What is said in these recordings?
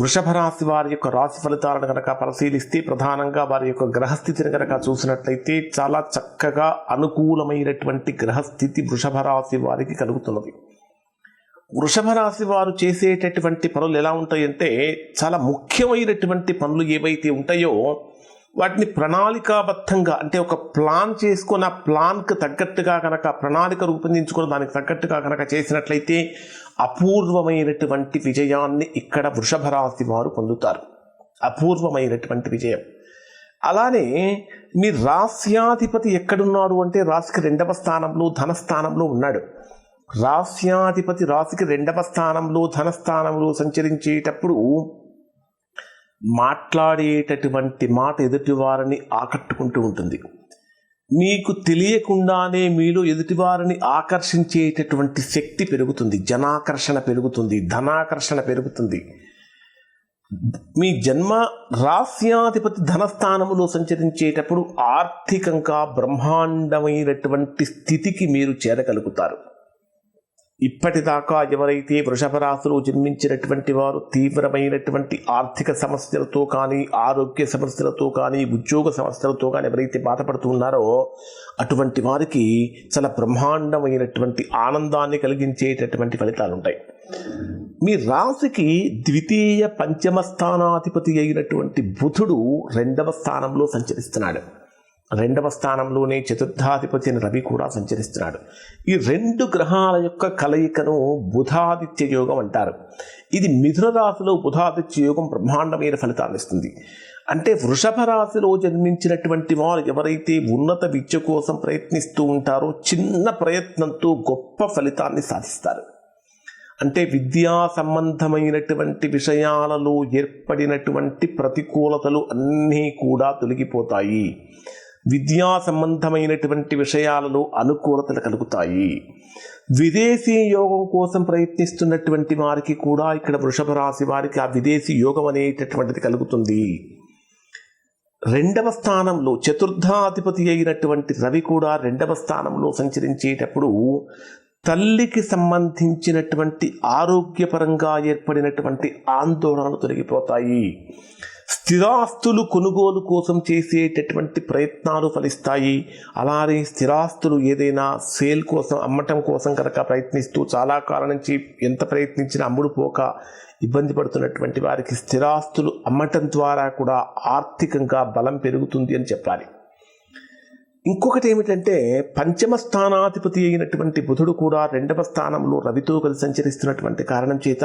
వృషభ రాశి వారి యొక్క రాశి ఫలితాలను కనుక పరిశీలిస్తే ప్రధానంగా వారి యొక్క గ్రహస్థితిని కనుక చూసినట్లయితే చాలా చక్కగా అనుకూలమైనటువంటి గ్రహస్థితి వృషభ రాశి వారికి కలుగుతున్నది. వృషభ రాశి వారు చేసేటటువంటి పనులు ఎలా ఉంటాయంటే చాలా ముఖ్యమైనటువంటి పనులు ఏవైతే ఉంటాయో వాటిని ప్రణాళికాబద్ధంగా అంటే ఒక ప్లాన్ చేసుకున్న ప్లాన్కి తగ్గట్టుగా కనుక ప్రణాళిక రూపొందించుకుని దానికి తగ్గట్టుగా కనుక చేసినట్లయితే అపూర్వమైనటువంటి విజయాన్ని ఇక్కడ వృషభ రాశి వారు పొందుతారు. అపూర్వమైనటువంటి విజయం. అలానే మీ రాస్యాధిపతి ఎక్కడున్నాడు అంటే రాశికి రెండవ స్థానంలో ధనస్థానంలో ఉన్నాడు. రాస్యాధిపతి రాశికి రెండవ స్థానంలో ధనస్థానంలో సంచరించేటప్పుడు మాట్లాడేటటువంటి మాట ఎదుటివారిని ఆకట్టుకుంటూ ఉంటుంది. మీకు తెలియకుండానే మీలో ఎదుటివారిని ఆకర్షించేటటువంటి శక్తి పెరుగుతుంది. జనాకర్షణ పెరుగుతుంది ధనాకర్షణ పెరుగుతుంది. మీ జన్మ రాస్యాధిపతి ధనస్థానములో సంచరించేటప్పుడు ఆర్థికంగా బ్రహ్మాండమైనటువంటి స్థితికి మీరు చేరగలుగుతారు. ఇప్పటిదాకా ఎవరైతే వృషభ రాశులు జన్మించినటువంటి వారు తీవ్రమైనటువంటి ఆర్థిక సమస్యలతో కానీ ఆరోగ్య సమస్యలతో కానీ ఉద్యోగ సమస్యలతో కానీ ఎవరైతే బాధపడుతూ ఉన్నారో అటువంటి వారికి చాలా బ్రహ్మాండమైనటువంటి ఆనందాన్ని కలిగించేటటువంటి ఫలితాలు ఉంటాయి మీ రాశికి ద్వితీయ పంచమ స్థానాధిపతి అయినటువంటి బుధుడు రెండవ స్థానంలో సంచరిస్తున్నాడు. రెండవ స్థానంలోనే చతుర్థాధిపతి రవి కూడా సంచరిస్తున్నాడు. ఈ రెండు గ్రహాల యొక్క కలయికను బుధాదిత్య యోగం అంటారు. ఇది మిథున రాశిలో బుధాదిత్య యోగం బ్రహ్మాండమైన ఫలితాన్ని ఇస్తుంది. అంటే వృషభ రాశిలో జన్మించినటువంటి వారు ఎవరైతే ఉన్నత విద్య కోసం ప్రయత్నిస్తూ ఉంటారో చిన్న ప్రయత్నంతో గొప్ప ఫలితాన్ని సాధిస్తారు. అంటే విద్యా సంబంధమైనటువంటి విషయాలలో ఏర్పడినటువంటి ప్రతికూలతలు అన్నీ కూడా తొలగిపోతాయి. విద్యా సంబంధమైనటువంటి విషయాలలో అనుకూలతలు కలుగుతాయి. విదేశీ యోగం కోసం ప్రయత్నిస్తున్నటువంటి వారికి కూడా ఇక్కడ వృషభ రాశి వారికి ఆ విదేశీ యోగం అనేటటువంటిది కలుగుతుంది. రెండవ స్థానంలో చతుర్థాధిపతి అయినటువంటి రవి కూడా రెండవ స్థానంలో సంచరించేటప్పుడు తల్లికి సంబంధించినటువంటి ఆరోగ్యపరంగా ఏర్పడినటువంటి ఆందోళనలు తొలగిపోతాయి. స్థిరాస్తులు కొనుగోలు కోసం చేసేటటువంటి ప్రయత్నాలు ఫలిస్తాయి. అలానే స్థిరాస్తులు ఏదైనా సేల్ కోసం అమ్మటం కోసం కనుక ప్రయత్నిస్తూ చాలా కాలం నుంచి ఎంత ప్రయత్నించినా అమ్ముడు పోక ఇబ్బంది పడుతున్నటువంటి వారికి స్థిరాస్తులు అమ్మటం ద్వారా కూడా ఆర్థికంగా బలం పెరుగుతుంది అని చెప్పాలి. ఇంకొకటి ఏమిటంటే పంచమ స్థానాధిపతి అయినటువంటి బుధుడు కూడా రెండవ స్థానంలో రవితో కలిసి సంచరిస్తున్నటువంటి కారణం చేత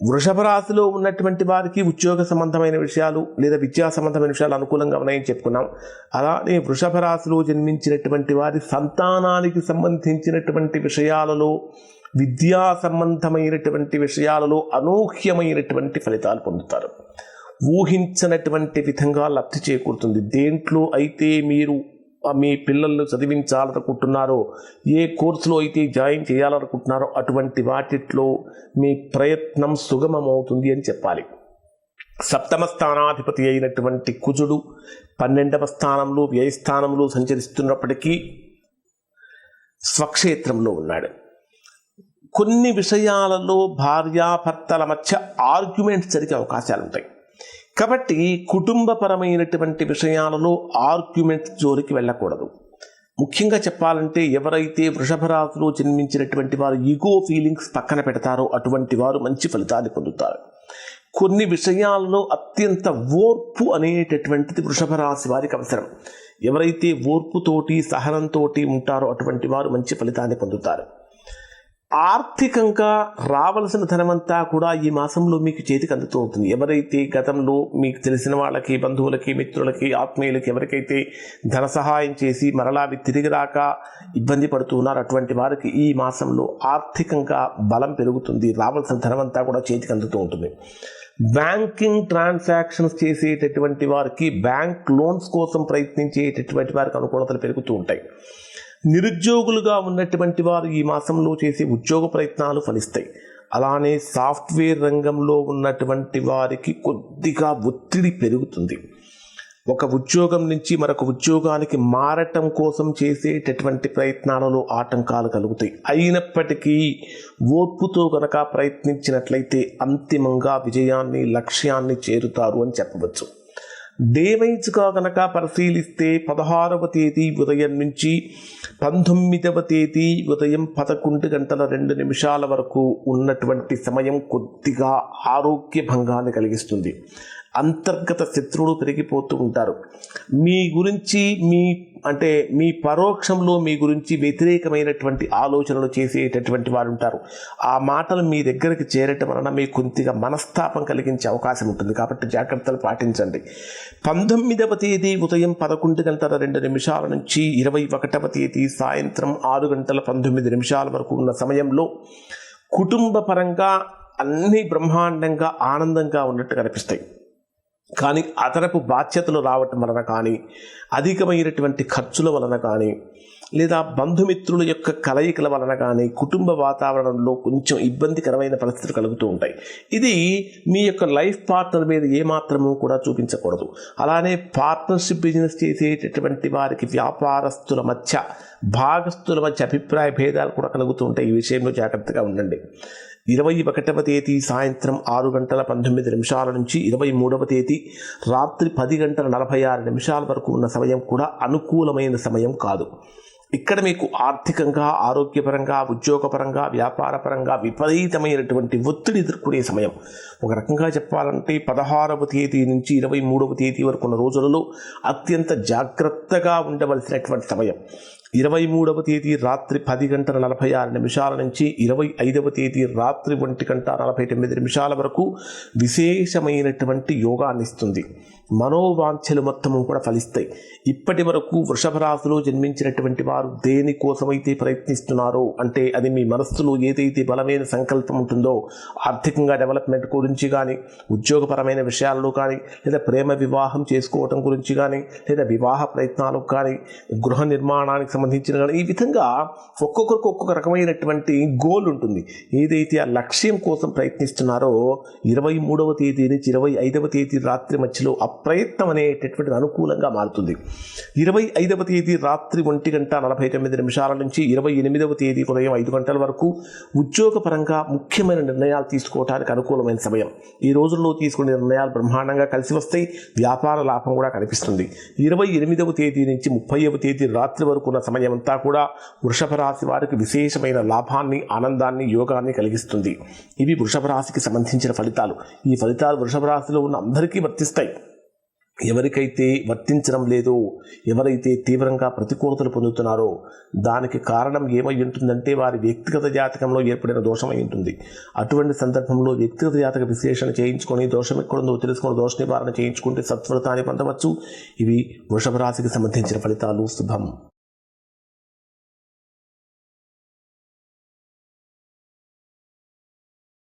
వృషభ రాశిలో ఉన్నటువంటి వారికి ఉద్యోగ సంబంధమైన విషయాలు లేదా విద్యా సంబంధమైన విషయాలు అనుకూలంగా ఉన్నాయని చెప్పుకున్నాం. అలానే వృషభ రాశిలో జన్మించినటువంటి వారి సంతానానికి సంబంధించినటువంటి విషయాలలో విద్యా సంబంధమైనటువంటి విషయాలలో అనూహ్యమైనటువంటి ఫలితాలు పొందుతారు. ఊహించనటువంటి విధంగా లబ్ధి చేకూరుతుంది. దేంట్లో అయితే మీరు మీ పిల్లలను చదివించాలనుకుంటున్నారో ఏ కోర్సులో అయితే జాయిన్ చేయాలనుకుంటున్నారో అటువంటి వాటిట్లో మీ ప్రయత్నం సుగమమవుతుంది అని చెప్పాలి. సప్తమ స్థానాధిపతి అయినటువంటి కుజుడు పన్నెండవ స్థానంలో వ్యయస్థానంలో సంచరిస్తున్నప్పటికీ స్వక్షేత్రంలో ఉన్నాడు. కొన్ని విషయాలలో భార్యాభర్తల మధ్య ఆర్గ్యుమెంట్స్ జరిగే అవకాశాలు ఉంటాయి కాబట్టి కుటుంబపరమైనటువంటి విషయాలలో ఆర్గ్యుమెంట్ జోలికి వెళ్ళకూడదు. ముఖ్యంగా చెప్పాలంటే ఎవరైతే వృషభ రాశిలో జన్మించినటువంటి వారు ఈగో ఫీలింగ్స్ పక్కన పెడతారో అటువంటి వారు మంచి ఫలితాన్ని పొందుతారు. కొన్ని విషయాల్లో అత్యంత ఓర్పు అనేటటువంటిది వృషభ రాశి వారికి అవసరం. ఎవరైతే ఓర్పుతోటి సహనంతో ఉంటారో అటువంటి వారు మంచి ఫలితాన్ని పొందుతారు. ఆర్థికంగా రావలసిన ధనమంతా కూడా ఈ మాసంలో మీకు చేతికి అందుతూ ఉంటుంది. ఎవరైతే గతంలో మీకు తెలిసిన వాళ్ళకి బంధువులకి మిత్రులకి ఆత్మీయులకి ఎవరికైతే ధన సహాయం చేసి మరలా అవి తిరిగి రాక ఇబ్బంది పడుతూ అటువంటి వారికి ఈ మాసంలో ఆర్థికంగా బలం పెరుగుతుంది. రావాల్సిన ధనమంతా కూడా చేతికి అందుతూ ఉంటుంది. బ్యాంకింగ్ ట్రాన్సాక్షన్స్ చేసేటటువంటి వారికి బ్యాంక్ లోన్స్ కోసం ప్రయత్నించేటటువంటి వారికి అనుకూలతలు పెరుగుతూ ఉంటాయి. నిరుద్యోగులుగా ఉన్నటువంటి వారు ఈ మాసంలో చేసే ఉద్యోగ ప్రయత్నాలు ఫలిస్తాయి. అలానే సాఫ్ట్వేర్ రంగంలో ఉన్నటువంటి వారికి కొద్దిగా ఒత్తిడి పెరుగుతుంది. ఒక ఉద్యోగం నుంచి మరొక ఉద్యోగానికి మారటం కోసం చేసేటటువంటి ప్రయత్నాలలో ఆటంకాలు కలుగుతాయి. అయినప్పటికీ ఓర్పుతో కనుక ప్రయత్నించినట్లయితే అంతిమంగా విజయాన్ని లక్ష్యాన్ని చేరుతారు అని చెప్పవచ్చు. డే వైజ్గా కనుక పరిశీలిస్తే పదహారవ తేదీ ఉదయం నుంచి పంతొమ్మిదవ తేదీ ఉదయం పదకొండు గంటల రెండు నిమిషాల వరకు ఉన్నటువంటి సమయం కొద్దిగా ఆరోగ్య భంగాన్ని కలిగిస్తుంది. అంతర్గత శత్రువులు పెరిగిపోతూ ఉంటారు. మీ గురించి మీ అంటే మీ పరోక్షంలో మీ గురించి వ్యతిరేకమైనటువంటి ఆలోచనలు చేసేటటువంటి వారు ఉంటారు. ఆ మాటలు మీ దగ్గరికి చేరటం వలన మీకు కొద్దిగా మనస్తాపం కలిగించే అవకాశం ఉంటుంది. కాబట్టి జాగ్రత్తలు పాటించండి. పంతొమ్మిదవ తేదీ ఉదయం పదకొండు గంటల రెండు నిమిషాల నుంచి ఇరవై ఒకటవ తేదీ సాయంత్రం ఆరు గంటల పంతొమ్మిది నిమిషాల వరకు ఉన్న సమయంలో కుటుంబ పరంగా అన్ని బ్రహ్మాండంగా ఆనందంగా ఉన్నట్టు కనిపిస్తాయి. కానీ అదనపు బాధ్యతలు రావటం వలన కానీ అధికమైనటువంటి ఖర్చుల వలన కానీ లేదా బంధుమిత్రుల యొక్క కలయికల వలన కానీ కుటుంబ వాతావరణంలో కొంచెం ఇబ్బందికరమైన పరిస్థితులు కలుగుతూ ఉంటాయి. ఇది మీ యొక్క లైఫ్ పార్ట్నర్ మీద ఏమాత్రము కూడా చూపించకూడదు. అలానే పార్ట్నర్షిప్ బిజినెస్ చేసేటటువంటి వారికి వ్యాపారస్తుల మధ్య భాగస్తుల మధ్య అభిప్రాయ భేదాలు కూడా కలుగుతూ ఉంటాయి. ఈ విషయంలో జాగ్రత్తగా ఉండండి. ఇరవై ఒకటవ తేదీ సాయంత్రం ఆరు గంటల పంతొమ్మిది నిమిషాల నుంచి ఇరవై మూడవ తేదీ రాత్రి పది గంటల నలభై ఆరు నిమిషాల వరకు ఉన్న సమయం కూడా అనుకూలమైన సమయం కాదు. ఇక్కడ మీకు ఆర్థికంగా ఆరోగ్యపరంగా ఉద్యోగపరంగా వ్యాపారపరంగా విపరీతమైనటువంటి ఒత్తిడి ఎదుర్కొనే సమయం. ఒక రకంగా చెప్పాలంటే పదహారవ తేదీ నుంచి ఇరవై మూడవ తేదీ వరకు ఉన్న రోజులలో అత్యంత జాగ్రత్తగా ఉండవలసినటువంటి సమయం. ఇరవై మూడవ తేదీ రాత్రి పది గంటల నలభై ఆరు నిమిషాల నుంచి ఇరవై ఐదవ తేదీ రాత్రి ఒంటి గంట నలభై తొమ్మిది నిమిషాల వరకు విశేషమైనటువంటి యోగాన్నిస్తుంది మనోవాంఛలు మొత్తము కూడా ఫలిస్తాయి. ఇప్పటి వరకు వృషభ రాశిలో జన్మించినటువంటి వారు దేనికోసమైతే ప్రయత్నిస్తున్నారో అంటే అది మీ మనస్సులో ఏదైతే బలమైన సంకల్పం ఉంటుందో ఆర్థికంగా డెవలప్మెంట్ గురించి కానీ ఉద్యోగపరమైన విషయాల్లో కానీ లేదా ప్రేమ వివాహం చేసుకోవటం గురించి కానీ లేదా వివాహ ప్రయత్నాలకు కానీ గృహ నిర్మాణానికి సంబంధించిన కానీ ఈ విధంగా ఒక్కొక్కరికి ఒక్కొక్క రకమైనటువంటి గోల్ ఉంటుంది. ఏదైతే ఆ లక్ష్యం కోసం ప్రయత్నిస్తున్నారో ఇరవై మూడవ తేదీ నుంచి ఇరవై ఐదవ తేదీ రాత్రి మధ్యలో ప్రయత్నం అనేటటువంటిది అనుకూలంగా మారుతుంది. ఇరవై ఐదవ తేదీ రాత్రి ఒంటి గంట నలభై తొమ్మిది నిమిషాల నుంచి ఇరవై ఎనిమిదవ తేదీ ఉదయం ఐదు గంటల వరకు ఉద్యోగపరంగా ముఖ్యమైన నిర్ణయాలు తీసుకోవడానికి అనుకూలమైన సమయం. ఈ రోజుల్లో తీసుకునే నిర్ణయాలు బ్రహ్మాండంగా కలిసి వస్తాయి. వ్యాపార లాభం కూడా కనిపిస్తుంది. ఇరవై ఎనిమిదవ తేదీ నుంచి ముప్పైవ తేదీ రాత్రి వరకు ఉన్న సమయం అంతా కూడా వృషభ రాశి వారికి విశేషమైన లాభాన్ని ఆనందాన్ని యోగాన్ని కలిగిస్తుంది. ఇవి వృషభ రాశికి సంబంధించిన ఫలితాలు. ఈ ఫలితాలు వృషభ రాశిలో ఉన్న అందరికీ వర్తిస్తాయి. ఎవరికైతే వర్తించడం లేదో ఎవరైతే తీవ్రంగా ప్రతికూలతలు పొందుతున్నారో దానికి కారణం ఏమై ఉంటుందంటే వారి వ్యక్తిగత జాతకంలో ఏర్పడిన దోషమై ఉంటుంది. అటువంటి సందర్భంలో వ్యక్తిగత జాతక విశ్లేషణ చేయించుకొని దోషం ఎక్కడుందో తెలుసుకొని దోష నివారణ చేయించుకుంటే సత్ఫలితాన్ని పొందవచ్చు. ఇవి వృషభ రాశికి సంబంధించిన ఫలితాలు. శుభం.